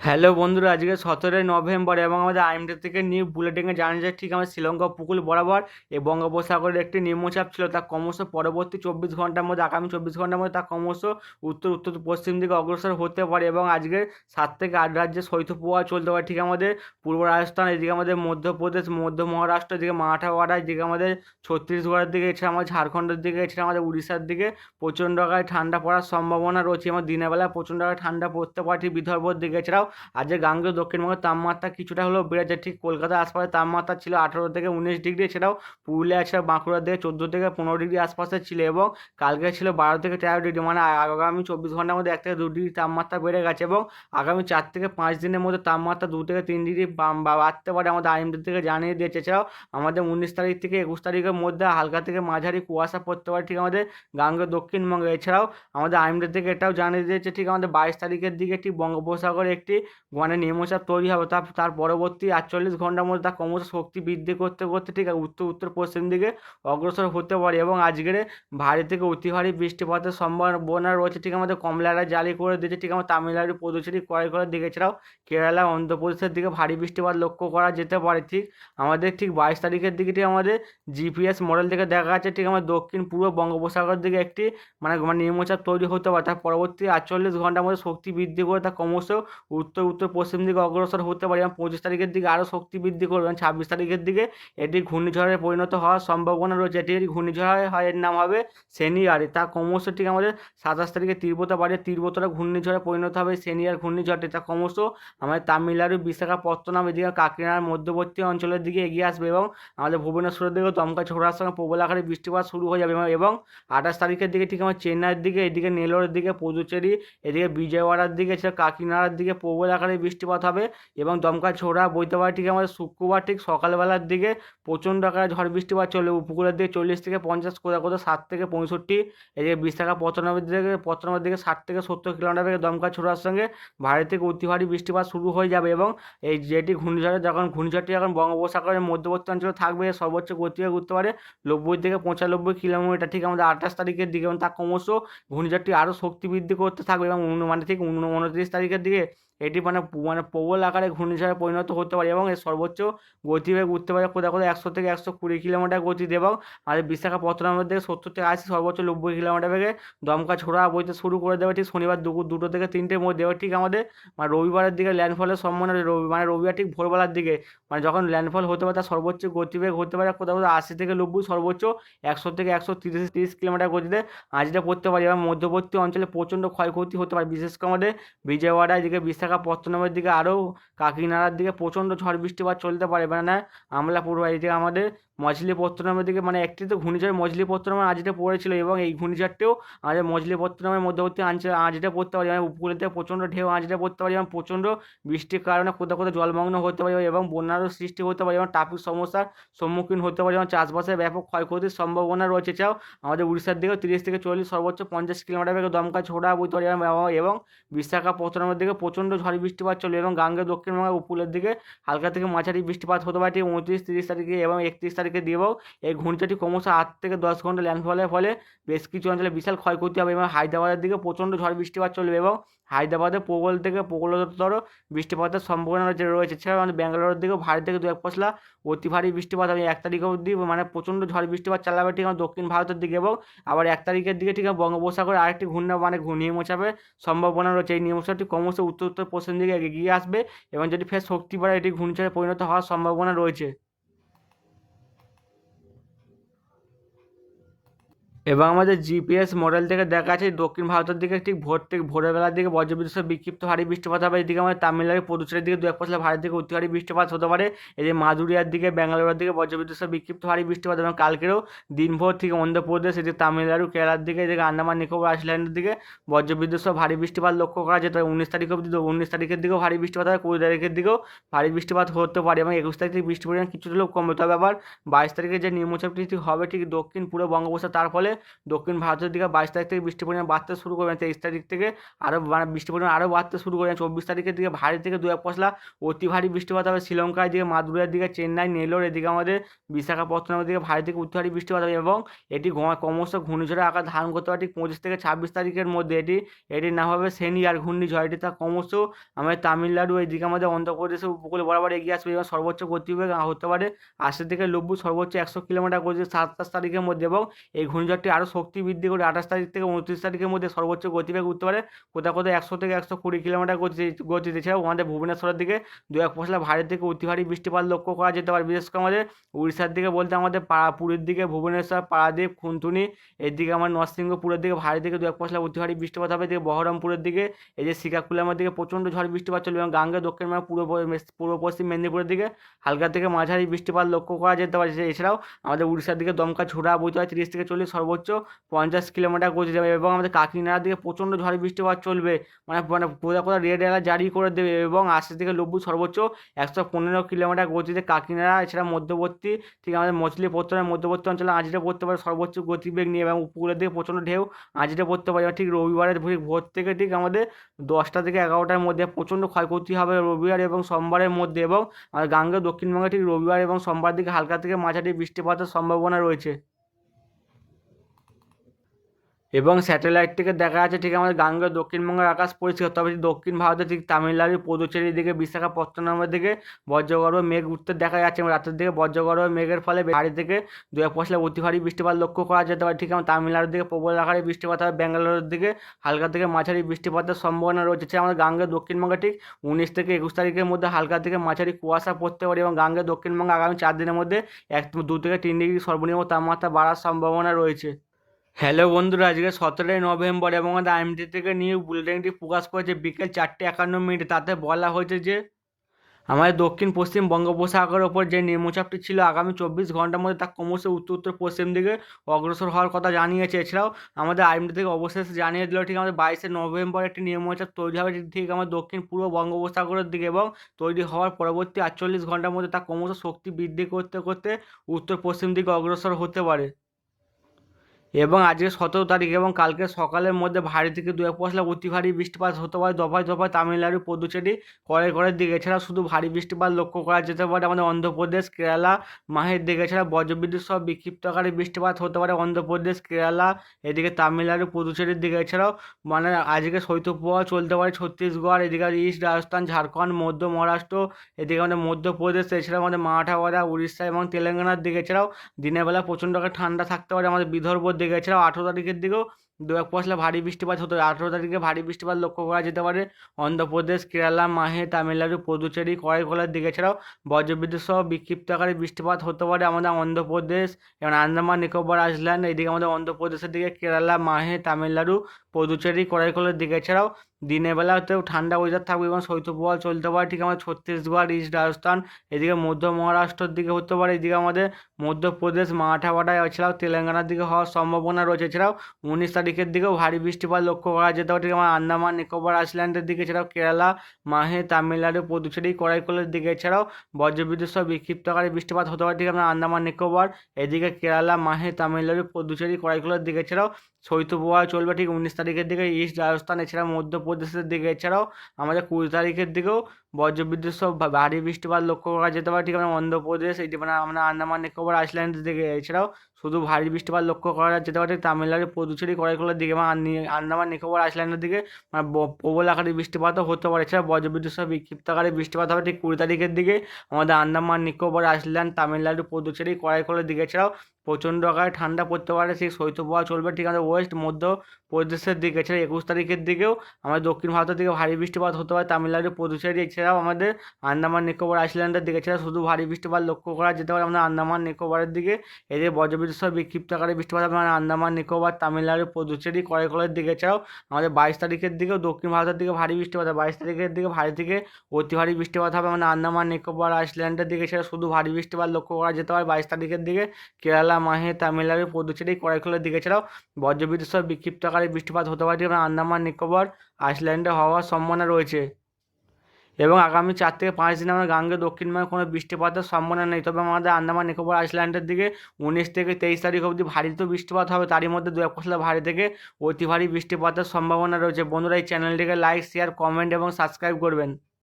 Hello বন্ধুরা, আজকে সতেরোই নভেম্বর এবং আমাদের আইএমডি থেকে নিউ বুলেটিনে জানা যায় ঠিক আমাদের শ্রীলঙ্কা উপকূল বরাবর এই বঙ্গোপসাগরের একটি নিম্নচাপ ছিল। তা ক্রমশ পরবর্তী চব্বিশ ঘণ্টার মধ্যে, আগামী চব্বিশ ঘণ্টার মধ্যে তা ক্রমশ উত্তর উত্তর, পশ্চিম দিকে অগ্রসর হতে পারে এবং আজকে সাত থেকে আট রাজ্যে শৈত্যপ্রবাহ চলতে পারে। ঠিক আমাদের পূর্ব রাজস্থান, এদিকে আমাদের মধ্যপ্রদেশ, মধ্য মহারাষ্ট্র, এদিকে মারাঠাওয়াড়া, এদিকে আমাদের ছত্তিশগড়ের দিকে, এছাড়া আমাদের ঝাড়খণ্ডের দিকে, এছাড়া আমাদের উড়িষ্যার দিকে প্রচণ্ড ঠান্ডা পড়ার সম্ভাবনা রয়েছে। এবং দিনের বেলা প্রচণ্ড ঠান্ডা পড়তে পারে, ঠিক বিদর্ভর দিকে। এছাড়াও আজকে গাঙ্গেয় দক্ষিণবঙ্গের তাপমাত্রা কিছুটা হলেও বেড়েছে ঠিক কলকাতার আশপাশে তাপমাত্রা ছিল আঠারো থেকে উনিশ ডিগ্রি এছাড়াও পুরুলিয়া এছাড়া বাঁকুড়ার দিকে চোদ্দ থেকে পনেরো ডিগ্রি আশপাশে ছিল এবং কালকে ছিল বারো থেকে তেরো ডিগ্রি মানে আগামী চব্বিশ ঘণ্টার মধ্যে এক থেকে দু ডিগ্রি তাপমাত্রা বেড়ে গেছে এবং আগামী চার থেকে পাঁচ দিনের মধ্যে তাপমাত্রা দু থেকে তিন ডিগ্রি বাড়তে পারে আমাদের আইএমডি থেকে জানিয়ে দিয়েছে। এছাড়াও আমাদের উনিশ তারিখ থেকে একুশ তারিখের মধ্যে হালকা থেকে মাঝারি কুয়াশা পড়তে পারে ঠিক আমাদের গাঙ্গেয় দক্ষিণবঙ্গে। এছাড়াও আমাদের আইএমডি থেকে এটাও জানিয়ে দিয়েছে, ঠিক আমাদের বাইশ তারিখের দিকে ঠিক বঙ্গোপসাগরে একটি মানে নিম্নচাপ তৈরি হবে। তা তার পরবর্তী আটচল্লিশ ঘণ্টার মধ্যে তা ক্রমশ শক্তি বৃদ্ধি করতে করতে ঠিক উত্তর উত্তর পশ্চিম দিকে অগ্রসর হতে পারে এবং আজকের ভারী থেকে অতি ভারী বৃষ্টিপাতের সম্ভাবনা রয়েছে। ঠিক আমাদের কমলারা জারি করে দিয়েছে। ঠিক আমার তামিলনাড়ু পুদুচেরি করার দিকে ছাড়াও কেরালা, অন্ধ্রপ্রদেশের দিকে ভারী বৃষ্টিপাত লক্ষ্য করা যেতে পারে। ঠিক, আমাদের ঠিক বাইশ তারিখের দিকে ঠিক আমাদের জিপিএস মডেল থেকে দেখা যাচ্ছে। ঠিক আমার দক্ষিণ পূর্ব বঙ্গোপসাগরের দিকে একটি মানে মানে নিম্নচাপ তৈরি হতে পারে। তার পরবর্তী আটচল্লিশ ঘণ্টার মধ্যে শক্তি বৃদ্ধি করে তা ক্রমশ উত্তর উত্তর, পশ্চিম দিকে অগ্রসর হতে পারে। এবং পঁচিশ তারিখের দিকে আরও শক্তি বৃদ্ধি করবে। এবং ছাব্বিশ তারিখের দিকে এটি ঘূর্ণিঝড়ে পরিণত হওয়ার সম্ভাবনা রয়েছে। এটি যদি ঘূর্ণিঝড় হয় এর নাম হবে সেনিয়ারে। তা ক্রমশ ঠিক আমাদের সাতাশ তারিখে তীব্রতা বাড়ে। তীব্রতাটা ঘূর্ণিঝড়ে পরিণত হবে সেনিয়ার ঘূর্ণিঝড়টি। তা ক্রমশ আমাদের তামিলনাড়ু, বিশাখাপত্তনম এদিকে কাকিনাড়ার মধ্যবর্তী অঞ্চলের দিকে এগিয়ে আসবে এবং আমাদের ভুবনেশ্বরের দিকে দমকা ছোড়ার সঙ্গে প্রবল আকারে বৃষ্টিপাত শুরু হয়ে যাবে। এবং- আঠাশ তারিখের দিকে ঠিক আমার চেন্নাইয়ের দিকে, এদিকে নেলোরের দিকে, পুদুচেরি, এদিকে বিজয়ওয়াড়ার দিকে কাকিনাড়ার দিকে প্রবল আকারে বৃষ্টিপাত হবে এবং দমকা ছোড়া বইতে পারে ঠিক আমাদের শুক্রবার ঠিক সকালবেলার দিকে প্রচণ্ড আকারে ঝড় বৃষ্টিপাত চলবে উপকূলের দিকে চল্লিশ থেকে পঞ্চাশ কোথাও কোথাও ষাট থেকে পঁয়ষট্টি, এদিকে বিশাখাপত্তনমের থেকে পত্তনমের দিকে ষাট থেকে সত্তর কিলোমিটার বেগে দমকা ছোড়ার সঙ্গে ভারী থেকে অতি ভারী বৃষ্টিপাত শুরু হয়ে যাবে এবং এই যেটি ঘূর্ণিঝড়ে যখন, ঘূর্ণিঝড়টি যখন বঙ্গোপসাগরের মধ্যবর্তী অঞ্চলে থাকবে সর্বোচ্চ গতিবেগ উঠতে পারে নব্বই থেকে পঁচানব্বই কিলোমিটার ঠিক আমাদের আঠাশ তারিখের দিকে এবং তা ক্রমশ ঘূর্ণিঝড়টি আরও শক্তি বৃদ্ধি করতে থাকবে এবং মানে ঠিক উনত্রিশ তারিখের দিকে এটি মানে মানে প্রবল আকারে ঘূর্ণিঝড়ে পরিণত হতে পারে এবং এর সর্বোচ্চ গতিবেগ উঠতে পারে। কোথাও কোথাও একশো থেকে একশো কুড়ি কিলোমিটার গতিতে এবং আমাদের বিশাখাপত্তনমের দিকে সত্তর থেকে আশি, সর্বোচ্চ নব্বই কিলোমিটার বেগে দমকা ছোড়া বইতে শুরু করে দেবে। ঠিক শনিবার দুপুর দুটো থেকে তিনটের মধ্যে এবার ঠিক আমাদের মানে রবিবারের দিকে ল্যান্ডফলের সম্ভাবনা রবি মানে রবিবার ঠিক ভোরবেলার দিকে মানে যখন ল্যান্ডফল হতে পারে তার সর্বোচ্চ গতিবেগ হতে পারে কোথাও কোথাও আশি থেকে নব্বই, সর্বোচ্চ একশো থেকে একশো তিরিশ তিরিশ কিলোমিটার গতিতে আজটা পড়তে পারে। এবং মধ্যবর্তী অঞ্চলে প্রচণ্ড ক্ষয়ক্ষতি হতে পারে। বিশেষ করে আমাদের বিজয়ওয়াড়া এদিকে বিশাখাপত্তনমের দিকে আরও কাকিনাড়ার দিকে প্রচণ্ড ঝড় বৃষ্টিপাত চলতে পারে মানে আমলা আমলাপুর এদিকে আমাদের মজলি মছলিপত্তনমের দিকে মানে একটি তো ঘূর্ণিঝড় মজলি মছলিপত্তনমের আজটা পড়েছিল এবং এই ঘূর্ণিঝড়টিও আমাদের মজলি মছলিপত্তনমের মধ্যবর্তী অঞ্চলে আঁচড়ে পড়তে পারে এবং উপকূলেতে প্রচণ্ড ঢেউ আঁচড়ে পড়তে পারে এবং প্রচণ্ড বৃষ্টির কারণে কোথাও কোথাও জলমগ্ন হতে পারে এবং বন্যারও সৃষ্টি হতে পারে এবং ট্রাফিক সমস্যার সম্মুখীন হতে পারে এবং চাষবাসের ব্যাপক ক্ষয়ক্ষতির সম্ভাবনা রয়েছে। এছাড়াও আমাদের উড়িষ্যার দিকেও তিরিশ থেকে চল্লিশ সর্বোচ্চ পঞ্চাশ কিলোমিটার বেগে দমকা ছোড়া বইতে পারে এবং বিশাখাপত্তনমের দিকে প্রচণ্ড ঝড় বৃষ্টিপাত চলবে এবং গাঙ্গে দক্ষিণবঙ্গের উপকূলের দিকে হালকা থেকে মাঝারি বৃষ্টিপাত হতে পারে। উনত্রিশ তিরিশ তারিখে এবং একত্রিশ তারিখে দিয়েও এই ঘূর্ণিঝড়টি ক্রমশ আট থেকে দশ ঘণ্টা ল্যান্ডফলের ফলে বেশ কিছু অঞ্চলে বিশাল ক্ষয়ক্ষতি হবে এবং হায়দ্রাবাদের দিকে প্রচণ্ড ঝড় বৃষ্টিপাত চলবে এবং হায়দ্রাবাদে প্রবল থেকে প্রবলতর বৃষ্টিপাতের সম্ভাবনা রয়েছে রয়েছে এছাড়াও আমাদের ব্যাঙ্গালোরের দিকেও ভারী থেকে দু এক পশলা অতি ভারী বৃষ্টিপাত এক তারিখ অবধি মানে প্রচণ্ড ঝড় বৃষ্টিপাত চালাবে ঠিক আমার দক্ষিণ ভারতের দিকে এবং আবার এক তারিখের দিকে ঠিক বঙ্গোপসাগরে আরেকটি ঘূর্ণা মানে ঘূর্ণি মোছাবে সম্ভাবনা রয়েছে। এই নিম্নচাপটি ক্রমশ উত্তর উত্তর পশ্চিম দিকে এগিয়ে আসবে এবং যদি ফের শক্তি বাড়ে এটি ঘূর্ণিঝড়ে পরিণত হওয়ার সম্ভাবনা রয়েছে। এবং আমাদের জিপিএস মডেল থেকে দেখা যাচ্ছে দক্ষিণ ভারতের দিকে ঠিক ভোর থেকে ভোরের বেলার দিকে বজ্রবিদ্যুৎ বিক্ষিপ্ত ভারী বৃষ্টিপাত হবে। এদিকে আমাদের তামিলনাড়ু পুদুচেরির দিকে দু এক পশলা ভারী থেকে অতি ভারী বৃষ্টিপাত হতে পারে। যে মাদুরিয়ার দিকে, ব্যাঙ্গালোরের দিকে বজ্রবিদ্যুৎ বিক্ষিপ্ত ভারী বৃষ্টিপাত এবং কালকেরও দিনভর থেকে অন্ধ্রপ্রদেশ, এদিকে তামিলনাড়ু, কেরালার দিকে, এদিকে আন্দামান, নিকোবর আইল্যান্ডের দিকে বজ্রবিদ্যুৎ ভারী বৃষ্টিপাত লক্ষ্য করা যেতে পারে। উনিশ তারিখ অবধি উনিশ তারিখের দিকেও ভারী বৃষ্টিপাত হবে। কুড়ি তারিখের দিকেও ভারী বৃষ্টিপাত হতে পারে এবং একুশ তারিখ থেকে বৃষ্টি পরিমাণ কিছুটা কমবে। তবে আবার বাইশ তারিখে যে নিম্নচাপটি হবে ঠিক দক্ষিণ পুরো বঙ্গোপসাগর, তার ফলে দক্ষিণ ভারতের দিকে বাইশ তারিখ থেকে বৃষ্টির পরিমাণ বাড়তে শুরু করবে, তেইশ তারিখ থেকে আরও মানে বৃষ্টির পরিমাণ আরও বাড়তে শুরু করবে। চব্বিশ তারিখের দিকে ভারী থেকে দু এক পশলা অতি ভারী বৃষ্টিপাত হবে। শ্রীলঙ্কার দিকে মাদুরের দিকে, চেন্নাই নেলোর এদিকে আমাদের, বিশাখাপত্তনমের দিকে ভারী থেকে অতি ভারী বৃষ্টিপাত হবে এবং এটি ক্রমশ ঘূর্ণিঝড়ের আকার ধারণ করতে পারে। ঠিক পঁচিশ থেকে ছাব্বিশ তারিখের মধ্যে এটি এটির নাম হবে সেনি আর ঘূর্ণিঝড়। এটি তা ক্রমশ আমাদের তামিলনাড়ু এদিকে আমাদের অন্ধ্রপ্রদেশের উপকূলে বরাবর এগিয়ে আসবে এবং সর্বোচ্চ গতিবেগ হতে পারে আশি থেকে নব্বই, সর্বোচ্চ একশো কিলোমিটার গতিতে সাতাশ তারিখের মধ্যে এবং এই ঘূর্ণিঝড়টি আরও শক্তি বৃদ্ধি করে আঠাশ তারিখ থেকে উনত্রিশ তারিখের মধ্যে সর্বোচ্চ গতিবেগ উঠতে পারে। কোথাও কোথাও একশো থেকে একশো কুড়ি কিলোমিটার গতি গতিতে এছাড়াও আমাদের ভুবনেশ্বরের দিকে দু এক পশলা ভারী থেকে অতি ভারী বৃষ্টিপাত লক্ষ্য করা যেতে পারে। বিশেষ করে আমাদের উড়িষ্যার দিকে বলতে আমাদের পাড়া পুরীর দিকে ভুবনেশ্বর, পারাদ্বীপ, খুনতুনি, এদিকে আমার নরসিংহপুরের দিকে ভারী থেকে দু এক পশলা অতি ভারী বৃষ্টিপাত হবে। এদিকে বহরমপুরের দিকে, এই যে শ্রীকাকুলামের দিকে প্রচণ্ড ঝড় বৃষ্টিপাত চলবে এবং গাঙ্গে দক্ষিণ মানে পূর্ব পূর্ব পশ্চিম মেদিনীপুরের দিকে হালকা থেকে মাঝারি বৃষ্টিপাত লক্ষ্য করা যেতে পারে। এছাড়াও আমাদের উড়িষ্যার দিকে দমকা ছোড়া বইতে হয়, তিরিশ থেকে চল্লিশ সর্বোচ্চ পঞ্চাশ কিলোমিটার গতি যাবে এবং আমাদের কাকিনাড়ার দিকে প্রচণ্ড ঝড় বৃষ্টিপাত চলবে। মানে মানে কোথাও কোথাও রেড অ্যালার্ট জারি করে দেবে এবং আশি থেকে নব্বই সর্বোচ্চ একশো পনেরো কিলোমিটার গতিতে কাকিনাড়া, এছাড়া মধ্যবর্তী ঠিক আমাদের মছলিপত্তরের মধ্যবর্তী অঞ্চলে আঁচড়ে পড়তে পারে সর্বোচ্চ গতিবেগ নিয়ে এবং উপকূলের দিকে প্রচণ্ড ঢেউ আঁচড়ে পড়তে পারে। ঠিক রবিবারের ভোর- থেকে ঠিক আমাদের দশটা থেকে এগারোটার মধ্যে প্রচণ্ড ক্ষয়ক্ষতি হবে রবিবার এবং সোমবারের মধ্যে এবং আর গাঙ্গে দক্ষিণবঙ্গে ঠিক রবিবার এবং সোমবার দিকে হালকা থেকে মাঝারি বৃষ্টিপাতের সম্ভাবনা রয়েছে। এবং স্যাটেলাইট থেকে দেখা যাচ্ছে ঠিক আমাদের গাঙ্গেয় দক্ষিণবঙ্গের আকাশ পরিষ্কার। তবে দক্ষিণ ভারতে ঠিক তামিলনাড়ু, পুদুচেরির দিকে বিশাখাপত্তনমের দিকে বজ্রগর্ভ মেঘ উঠতে দেখা যাচ্ছে এবং রাতের দিকে বজ্রগর্ভ মেঘের ফলে বাড়ি থেকে দু এক পশলা অতি ভারী বৃষ্টিপাত লক্ষ্য করা যেতে পারে। ঠিক আমার তামিলনাড়ুর দিকে প্রবল আকারে বৃষ্টিপাত হবে। ব্যাঙ্গালোরের দিকে হালকা থেকে মাঝারি বৃষ্টিপাতের সম্ভাবনা রয়েছে। আমাদের গাঙ্গের দক্ষিণবঙ্গে ঠিক উনিশ থেকে একুশ তারিখের মধ্যে হালকা থেকে মাঝারি কুয়াশা পড়তে পারে এবং গাঙ্গের দক্ষিণবঙ্গে আগামী চার দিনের মধ্যে এক দু থেকে তিন ডিগ্রি সর্বনিম্ন তাপমাত্রা বাড়ার সম্ভাবনা রয়েছে। হ্যালো বন্ধুরা, আজকে সতেরোই নভেম্বর এবং আইএমডি থেকে নিউ বুলেটিনটি প্রকাশ করেছে বিকেল চারটে একান্ন মিনিটে। তাতে বলা হয়েছে যে, আমাদের দক্ষিণ পশ্চিম বঙ্গোপসাগরের ওপর যে নিম্নচাপটি ছিল আগামী চব্বিশ ঘণ্টার মধ্যে তা ক্রমশ উত্তর উত্তর পশ্চিম দিকে অগ্রসর হওয়ার কথা জানিয়েছে। এছাড়াও আমাদের আইএমডি থেকে অবশেষে জানিয়ে দিল, ঠিক আমাদের বাইশে নভেম্বর একটি নিম্নচাপ তৈরি হবে ঠিক আমাদের দক্ষিণ পূর্ব বঙ্গোপসাগরের দিকে এবং তৈরি হওয়ার পরবর্তী আটচল্লিশ ঘণ্টার মধ্যে তা ক্রমশ শক্তি বৃদ্ধি করতে করতে উত্তর পশ্চিম দিকে অগ্রসর হতে পারে। এবং আজকে সতেরো তারিখ এবং কালকে সকালের মধ্যে ভারী থেকে দু এক পশলা অতি ভারী বৃষ্টিপাত হতে পারে, দফায় দফায় তামিলনাড়ু, পদুচেরি করে করের দিকে। এছাড়া শুধু ভারী বৃষ্টিপাত লক্ষ্য করা যেতে পারে, আমাদের অন্ধ্রপ্রদেশ, কেরালা, মাহের দিকে। এছাড়া বজ্রবিদ্যুৎ সহ বিক্ষিপ্ত আকারে বৃষ্টিপাত হতে পারে অন্ধ্রপ্রদেশ, কেরালা, এদিকে তামিলনাড়ু, পুদুচেরির দিকে। এছাড়াও মানে আজকে শৈত্যপ্রবাহ চলতে পারে ছত্তিশগড়, এদিকে ইস্ট রাজস্থান, ঝাড়খণ্ড, মধ্য মহারাষ্ট্র, এদিকে আমাদের মধ্যপ্রদেশ এছাড়া আমাদের মারাঠাওয়াড়া উড়িষ্যা এবং তেলেঙ্গানার দিকে। এছাড়াও দিনের বেলা প্রচণ্ড ঠান্ডা থাকতে পারে, আমাদের বিদর্ভর দিকে এছাড়াও আঠেরো তারিখের দিকেও দু এক পশলা ভারী বৃষ্টিপাত হতে। আঠেরো তারিখে ভারী বৃষ্টিপাত লক্ষ্য করা যেতে পারে। অন্ধ্রপ্রদেশ, কেরালা, মাহে, তামিলনাড়ু, পুদুচেরি করাইকলার দিকে ছাড়াও বজ্রবিদ্যুৎ সহ বিক্ষিপ্ত আকারে বৃষ্টিপাত হতে পারে আমাদের অন্ধ্রপ্রদেশ। এবং আন্দামান, নিকোবর আইল্যান্ড এদিকে আমাদের অন্ধ্রপ্রদেশের দিকে কেরালা, মাহে, তামিলনাড়ু, পুদুচেরি করাইকলার দিকে ছাড়াও দিনের বেলাতেও ঠান্ডা ওয়েদার থাকবে এবং শৈত্যপ্রবাহ চলতে পারে। ঠিক আমাদের ছত্তিশগড় ইস্ট রাজস্থান, এদিকে মধ্য মহারাষ্ট্রের দিকে হতে পারে। এদিকে আমাদের মধ্যপ্রদেশ মারাঠাওয়াড়া এছাড়াও তেলেঙ্গানার দিকে হওয়ার সম্ভাবনা রয়েছে। এছাড়াও উনিশ তারিখের দিকেও ভারী বৃষ্টিপাত লক্ষ্য করা যেতে পারে আমার আন্দামান, নিকোবর আইল্যান্ডের দিকে, এছাড়াও কেরালা, মাহে, তামিলনাড়ু, পুদুচেরি, করাইকলের দিকে, এছাড়াও বজ্রবিদ্যুৎ সহ বিক্ষিপ্ত আকারে বৃষ্টিপাত হতে পারে। ঠিক আন্দামান, নিকোবর, এদিকে কেরালা, মাহে, তামিলনাড়ু, পুদুচেরি, করাইকলের দিকে, এছাড়াও শৈত্যপ্রবাহ চলবে ঠিক উনিশ তারিখের দিকে। ইস্ট রাজস্থান, এছাড়াও মধ্যপ্রদেশের দিকে, এছাড়াও আমাদের কুড়ি তারিখের দিকেও বজ্রবিদ্যুৎ ভা- ভারী বৃষ্টিপাত লক্ষ্য করা যেতে পারে। ঠিক আমরা অন্ধ্রপ্রদেশ, এই মানে আমরা আন্দামান নিকোবর আইল্যান্ডের দিকে। এছাড়াও শুধু ভারী বৃষ্টিপাত লক্ষ্য করা যেতে পারে, তামিলনাড়ু, পুদুচেরি করাইকলার দিকে আন্নি- আন্দামান নিকোবর আইল্যান্ডের দিকে। মানে প্রবল আকারে বৃষ্টিপাতও হতে পারে। এছাড়া বজ্রবিদ্যুৎ সহ বিক্ষিপ্ত আকারে বৃষ্টিপাত হবে ঠিক কুড়ি তারিখের দিকে। আমাদের আন্দামান নিকোবর, আইসল্যান্ড, তামিলনাড়ু, পুদুচেরি করাইকলার দিকে। এছাড়াও প্রচণ্ড আকারে ঠান্ডা পড়তে পারে, সেই শৈত্যপ্রবাহ চলবে, ঠিক আমাদের ওয়েস্ট, মধ্য প্রদেশের দিকে। এছাড়া একুশ তারিখের দিকেও আমাদের দক্ষিণ ভারতের দিকে ভারী বৃষ্টিপাত হতে পারে, তামিলনাড়ু পুদুচেরি এছাড়াও আমাদের আন্দামান, নিকোবর আইসল্যান্ডের দিকে। এছাড়া শুধু ভারী বৃষ্টিপাত লক্ষ্য করা যেতে পারে আমাদের আন্দামান, নিকোবরের দিকে। এদের বজ্রবিদ্যুৎ সহ বিক্ষিপ্ত আকারে বৃষ্টিপাত হবে আমাদের আন্দামান, নিকোবর, তামিলনাড়ু পুদুচেরি করাইকলের দিকে। এছাড়াও আমাদের বাইশ তারিখের দিকেও দক্ষিণ ভারতের দিকে ভারী বৃষ্টিপাত হবে, বাইশ তারিখের দিকে ভারী থেকে অতি ভারী বৃষ্টিপাত হবে আমাদের আন্দামান, নিকোবর, আইসল্যান্ডের দিকে। এছাড়া শুধু ভারী বৃষ্টিপাত লক্ষ্য করা যেতে পারে, বাইশ তারিখের দিকে। কেরালা মাহে তামিলনাড়ু পুদুচেরি করাইকলের দিকে। এছাড়াও বজ্রবিদ্যুৎ সহ বিক্ষিপ্ত আকারে বৃষ্টিপাত হতে পারে এবং আন্দামান, নিকোবর আইল্যান্ডে হওয়ার সম্ভাবনা রয়েছে। এবং আগামী চার থেকে পাঁচ দিন আমরা গাঙ্গে দক্ষিণবঙ্গে কোনো বৃষ্টিপাতের সম্ভাবনা নেই। তবে আমাদের আন্দামান, নিকোবর, আইসল্যান্ডের দিকে উনিশ থেকে তেইশ তারিখ অবধি ভারী তো বৃষ্টিপাত হবে। তারই মধ্যে দু এক পশলা ভারী থেকে অতি ভারী বৃষ্টিপাতের সম্ভাবনা রয়েছে। বন্ধুরা, এই চ্যানেলটিকে লাইক শেয়ার কমেন্ট এবং সাবস্ক্রাইব করবেন।